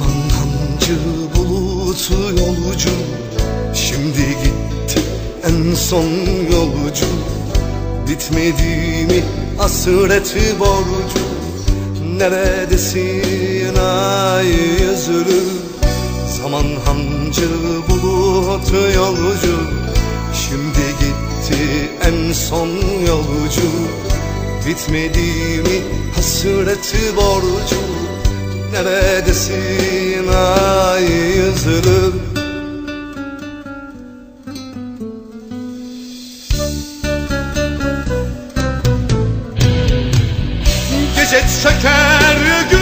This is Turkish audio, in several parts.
hancı bulutu yolcu. Şimdi gitti en son yolcu. Bitmedi mi hasreti borcu. Neredesin ay yüzlü Zaman hancı bulutu yolcu. Şimdi gitti en son yolcu. Bitmedi mi hasreti borcu Neredesin ay yüzlü Gece çeker günler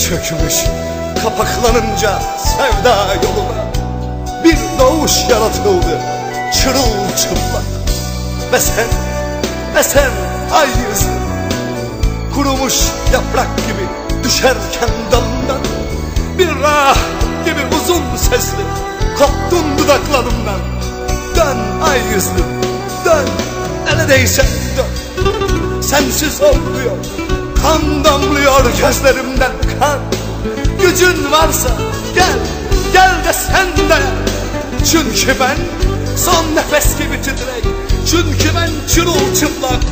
çökmüş Kapaklanınca sevda yoluna. Bir doğuş yaratıldı çırılçıplak. Ve sen, ve sen ay yüzü Kurumuş yaprak gibi düşerken dalından. Bir rah gibi uzun sesli koptun dudaklarımdan. Dön ay yüzlü dön neredeyse dön. Sensiz olmuyor Kan damlıyor gözlerimden gücün varsa gel, gel de sen de. Çünkü ben son nefes gibi titrek. Çünkü ben çırılçıplak.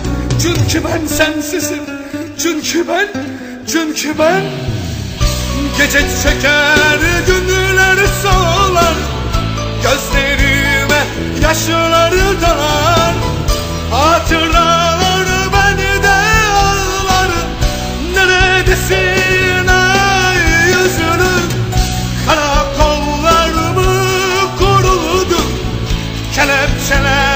Çünkü ben sensizim. Çünkü ben, çünkü ben. Gece çeker günleri sağlar Gözlerime yaşları dalar. Hatırlar beni de ağlar. Neredesin? Caleb, Caleb.